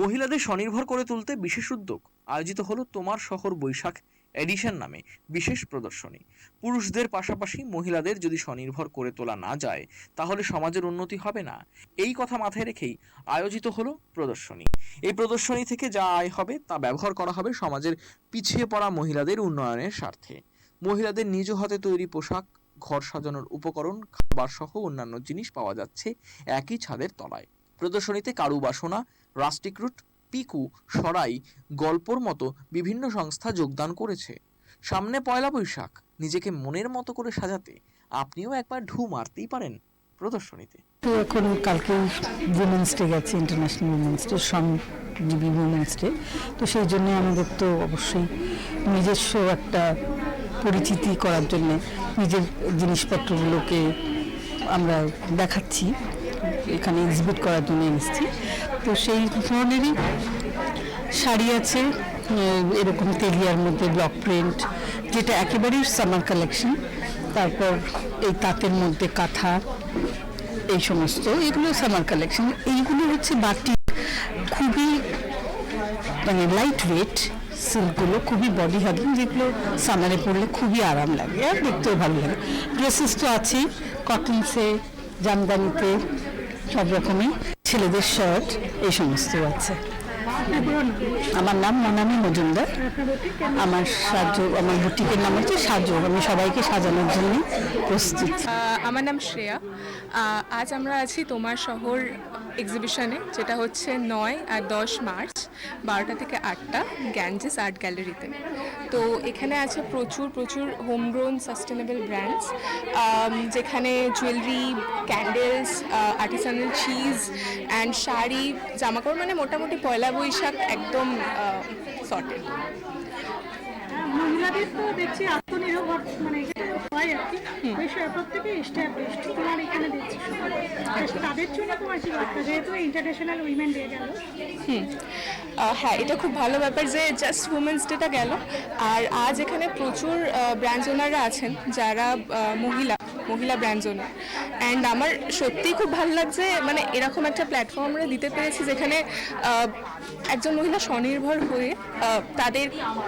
মহিলাদের স্বনির্ভর করে তুলতে বিশেষ উদ্যোগ। আয়োজিত হলো তোমার শহর বৈশাখ এডিশন নামে বিশেষ প্রদর্শনী। পুরুষদের পাশাপাশি মহিলাদের যদি স্বনির্ভর করে তোলা না যায়, তাহলে সমাজের উন্নতি হবে না। এই কথা মাথায় রেখেই আয়োজিত হলো প্রদর্শনী। এই প্রদর্শনী থেকে যা আয় হবে তা ব্যবহার করা হবে সমাজের পিছিয়ে পড়া মহিলাদের উন্নয়নের স্বার্থে। মহিলাদের নিজ হাতে তৈরি পোশাক, ঘর সাজানোর উপকরণ, খাবার সহ অন্যান্য জিনিস পাওয়া যাচ্ছে একই ছাদের তলায়। প্রদর্শনীতে কারু বাসনা রাস্টিক রুট, পিকু, সরাই, গল্পর মতো বিভিন্ন সংস্থা যোগদান করেছে। সামনে পয়লা বৈশাখ, নিজেকে মনের মতো করে সাজাতে আপনিও একবার ঢু মারতেই পারেন প্রদর্শনীতে। তো এখন কালকে উমেন্স ডে গেছে ইন্টারন্যাশনাল উইমেন্স ডে শ্রমজীবী উমেন্স ডে তো সেই জন্য আমাদের তো অবশ্যই নিজস্ব একটা পরিচিতি করার জন্য নিজের জিনিসপত্রগুলোকে আমরা দেখাচ্ছি, এখানে এক্সিবিট করার জন্য এসেছি। তো সেই ধরনেরই শাড়ি আছে এরকম তেলিয়ার মধ্যে ব্লক প্রিন্ট যেটা একেবারেই সামার কালেকশন তারপর এই তাঁতের মধ্যে কাঁথা, এই সমস্ত, এগুলো সামার কালেকশন এইগুলো হচ্ছে বাটি খুবই মানে লাইট ওয়েট সিল্কগুলো খুবই বডি হাগিং যেগুলো সামারে পরলে খুবই আরাম লাগে আর দেখতেও ভালো লাগে। ড্রেসেস তো আছেই কটনসে জামদানিতে, সব রকমই। ছেলেদের শার্ট এই সমস্ত আছে। আমার নাম মনামি মজুমদার। আমার সাহায্য আমার বুটিকের নাম হচ্ছে সাহায্য আমি সবাইকে সাজানোর জন্য প্রস্তুত। আমার নাম শ্রেয়া। আজ আমরা আছি তোমার শহর এক্সিবিশনে যেটা হচ্ছে নয় আর দশ মার্চ, বারোটা থেকে আটটা গ্যাঞ্জেস আর্ট গ্যালারিতে তো এখানে আছে প্রচুর প্রচুর হোমগ্রোন সাস্টেনেবল ব্র্যান্ডস যেখানে jewellery candles artisanal cheese and sari জামাকাপড় মানে মোটামুটি পয়লা বৈশাখ একদম সর্টেড মহিলাদের তো দেখছি আত্মনির্ভর মানে হয় আর কি। প্রত্যেকে তোমার এখানে তাদের জন্য যেহেতু ইন্টারন্যাশনাল উইমেন ডে গেল। হ্যাঁ এটা খুব ভালো ব্যাপার যে জাস্ট উমেন্স ডেটা গেল। আর আজ এখানে প্রচুর ব্র্যান্ড ওনাররা আছেন, যারা মহিলা মহিলা ব্র্যান্ড ওনার অ্যান্ড আমার সত্যিই খুব ভালো লাগছে মানে এরকম একটা প্ল্যাটফর্ম আমরা দিতে পেরেছি যেখানে একজন মহিলা স্বনির্ভর হয়ে তাদের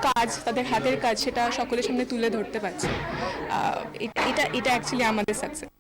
কাজ, তাদের হাতের কাজ সেটা সকলের সামনে তুলে ধরতে পারছে। এটা এটা অ্যাকচুয়ালি আমাদের সাকসেস